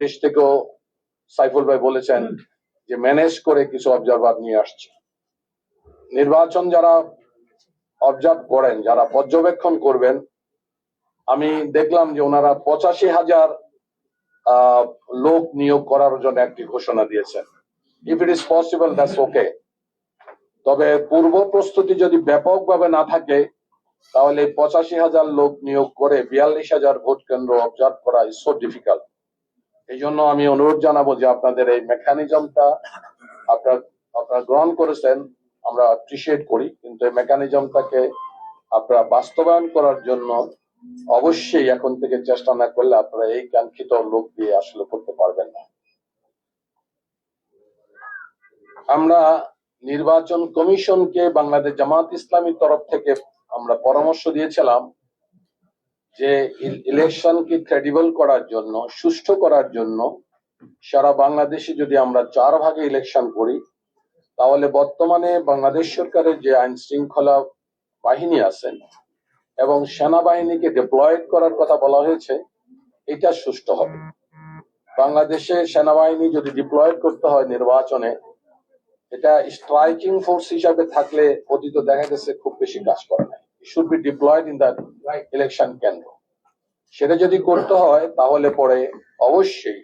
দেশ থেকেও সাইফুল ভাই বলেছেন যে ম্যানেজ করে কিছু অবজারভার নিয়ে আসছে। নির্বাচন যারা অবজার্ভ করেন যারা পর্যবেক্ষণ করবেন আমি দেখলাম যে ওনারা পঁচাশি হাজার লোক নিয়োগ করার জন্য একটি ঘোষণা দিয়েছেন। If it is possible that's okay তবে পূর্ব প্রস্তুতি যদি ব্যাপকভাবে না থাকে তাহলে পঁচাশি হাজার লোক নিয়োগ করে বিয়াল্লিশ হাজার ভোট কেন্দ্র অবজার্ভ করা ইজ সো ডিফিকাল্ট এই জন্য আমি অনুরোধ জানাব যে আপনাদের এই মেকানিজমটা আপনার, আপনারা গ্রহণ করেছেন, আমরা অ্যাপ্রিসিয়েট করি। কিন্তু এই মেকানিজমটাকে আপনারা বাস্তবায়ন করার জন্য অবশ্যই এখন থেকে চেষ্টা না করলে আপনারা এই কাঙ্ক্ষিত লোক দিয়ে আসলে করতে পারবেন না। আমরা নির্বাচন কমিশনকে বাংলাদেশ জামাত ইসলামীর তরফ থেকে আমরা পরামর্শ দিয়েছিলাম যে ইলেকশনকে ক্রেডিবল করার জন্য, সুষ্ঠু করার জন্য সারা বাংলাদেশে যদি আমরা চার ভাগে ইলেকশন করি, তাহলে বর্তমানে বাংলাদেশ সরকারের যে আইন শৃঙ্খলা বাহিনী আছেন এবং সেনাবাহিনীকে ডিপ্লয়েড করার কথা বলা হয়েছে, এটা সুষ্ঠু হবে। বাংলাদেশে সেনাবাহিনী যদি ডিপ্লয়েড করতে হয় নির্বাচনে, এটা স্ট্রাইকিং ফোর্স হিসাবে থাকলে অতীত দেখা গেছে খুব বেশি কাজ করে না should be deployed in the election কেন্দ্র সেটা যদি করতে হয়, তাহলে পরে অবশ্যই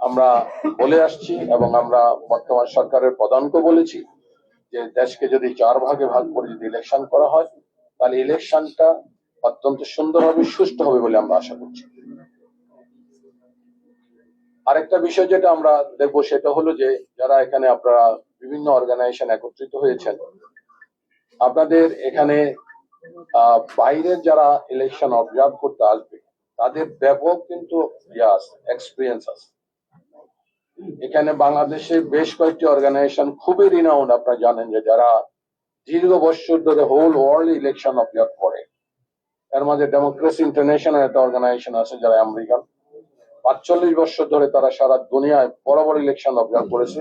আমরা বলে আসছি এবং আমরা বর্তমান সরকারের প্রধানকে বলেছি যে দেশকে যদি চার ভাগে ভাগ করে যদি ইলেকশন করা হয়, তাহলে ইলেকশনটা অত্যন্ত সুন্দর হবে সুষ্ঠু হবে বলে আমরা আশা করছি। আরেকটা বিষয় যেটা আমরা দেখব সেটা হলো যে, যারা এখানে আপনারা বিভিন্ন অর্গানাইজেশন একত্রিত হয়েছেন, আপনাদের এখানে বাইরের যারা ইলেকশন অবজার্ভ করতে আসবে, তাদের ব্যাপক কিন্তু এক্সপিরিয়েন্স আছে এখানে বাংলাদেশে বেশ কয়েকটি অর্গানাইজেশন খুবই রিনাউন্ড আপনারা জানেন যে যারা দীর্ঘ বছর ধরে হোল ওয়ার্ল্ড ইলেকশন অবজার্ভ করে। এর মাঝে ডেমোক্রেসি ইন্টারন্যাশনাল একটা অর্গানাইজেশন আছে, যারা আমেরিকান পাঁচচল্লিশ বছর ধরে তারা সারা দুনিয়ায় বড় বড় ইলেকশন অবজার্ভ করেছে।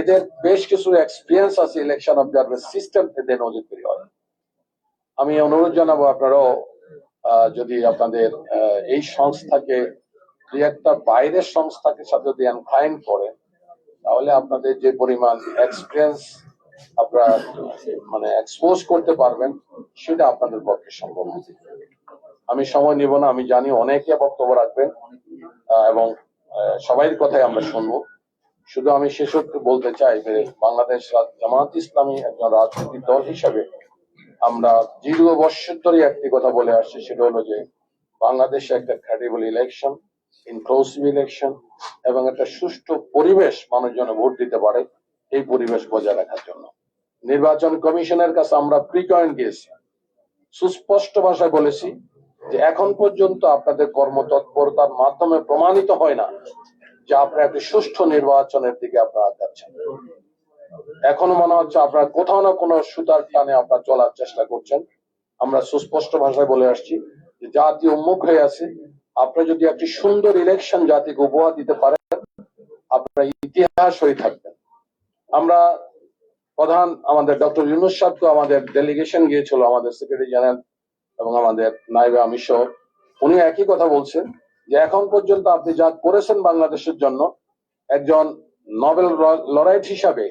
এদের বেশ কিছু এক্সপিরিয়েন্স আছে ইলেকশন অবজার্ভের সিস্টেম এদের নজর তৈরি হয়। আমি অনুরোধ জানাব আপনারাও যদি আপনাদের এই সংস্থাকে, দুই একটা বাইরের সংস্থাকে সাথে যদি এনক্লাইন করেন, তাহলে আপনাদের যে পরিমাণ এক্সপিরিয়েন্স আপনারা মানে এক্সপোজ করতে পারবেন, সেটা আপনাদের পক্ষে সম্ভব আমি সময় নিব না, আমি জানি অনেকে বক্তব্য রাখবেন এবং সবাইয়ের কথাই আমরা শুনব। শুধু আমি শেষত্ব বলতে চাই যে, বাংলাদেশ জামাত ইসলামী একজন রাজনৈতিক দল হিসাবে আমরা দীর্ঘ বৎসর ধরে একটি কথা বলে আসছি, সেটা হলো যে বাংলাদেশে একটা ক্রেডিবল ইলেকশন ইনক্লুসিভ ইলেকশন এবং একটা সুষ্ঠু পরিবেশ মানুষ যেন ভোট দিতে পারে এই পরিবেশ বজায় রাখার জন্য। নির্বাচন কমিশনের কাছে আমরা প্রিকয়েন্ট গিয়েছি। সুস্পষ্ট ভাষায় বলেছি যে এখন পর্যন্ত আপনাদের কর্মতৎপরতার মাধ্যমে প্রমাণিত হয় না যে আপনারা একটি সুষ্ঠু নির্বাচনের দিকে আপনারা যাচ্ছেন। এখনও মনে হচ্ছে আপনার কোথাও না কোনো সুতার টানে আপনারা চলার চেষ্টা করছেন। আমরা সুস্পষ্ট ভাষায় বলে আসছি যে জাতি উন্মুখ হয়ে আছে। আপনারা যদি একটি সুন্দর ইলেকশন জাতিকে উপহার দিতে পারেন, আপনারা ইতিহাস হয়ে থাকবেন। আমরা প্রধান আমাদের ডক্টর ইউনুস সাহেবকে আমাদের ডেলিগেশন গিয়েছিল, আমাদের সেক্রেটারি জেনারেল এবং আমাদের নাইবে সহ। উনি একই কথা বলছেন যে এখন পর্যন্ত আপনি যা করেছেন বাংলাদেশের জন্য, একজন নোবেল লরাইট হিসাবে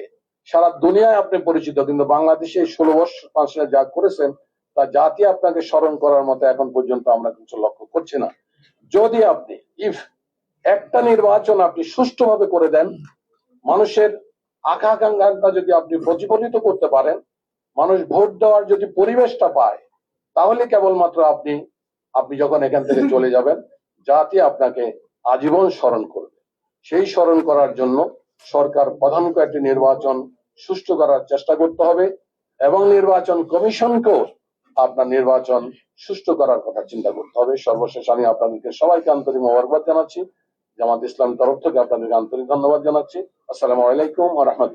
সারা দুনিয়ায় আপনি পরিচিত, কিন্তু বাংলাদেশে ষোলো বছর পাঁচশো যা করেছেন, তা জাতি আপনাকে স্মরণ করার মতো এখন পর্যন্ত আমরা কিছু লক্ষ্য করছি না। যদি আপনি ইফ একটা নির্বাচন আপনি সুষ্ঠুভাবে করে দেন, মানুষের আকাঙ্ক্ষাটা যদি আপনি প্রতিফলিত করতে পারেন, মানুষ ভোট দেওয়ার যদি পরিবেশটা পায়, তাহলে কেবলমাত্র আপনি আপনি যখন এখান থেকে চলে যাবেন, জাতি আপনাকে আজীবন স্মরণ করবে। সেই স্মরণ করার জন্য সরকার প্রধান কয়েকটি নির্বাচন সুষ্ঠু করার চেষ্টা করতে হবে এবং নির্বাচন কমিশনকেও আপনার নির্বাচন সুষ্ঠু করার কথা চিন্তা করতে হবে। সর্বশেষ আমি আপনাদেরকে সবাইকে আন্তরিক মোবারকবাদ জানাচ্ছি। জামাত ইসলাম তরফ থেকে আপনাদেরকে আন্তরিক ধন্যবাদ জানাচ্ছি। আসসালামু আলাইকুম রহমতুল্লাহ।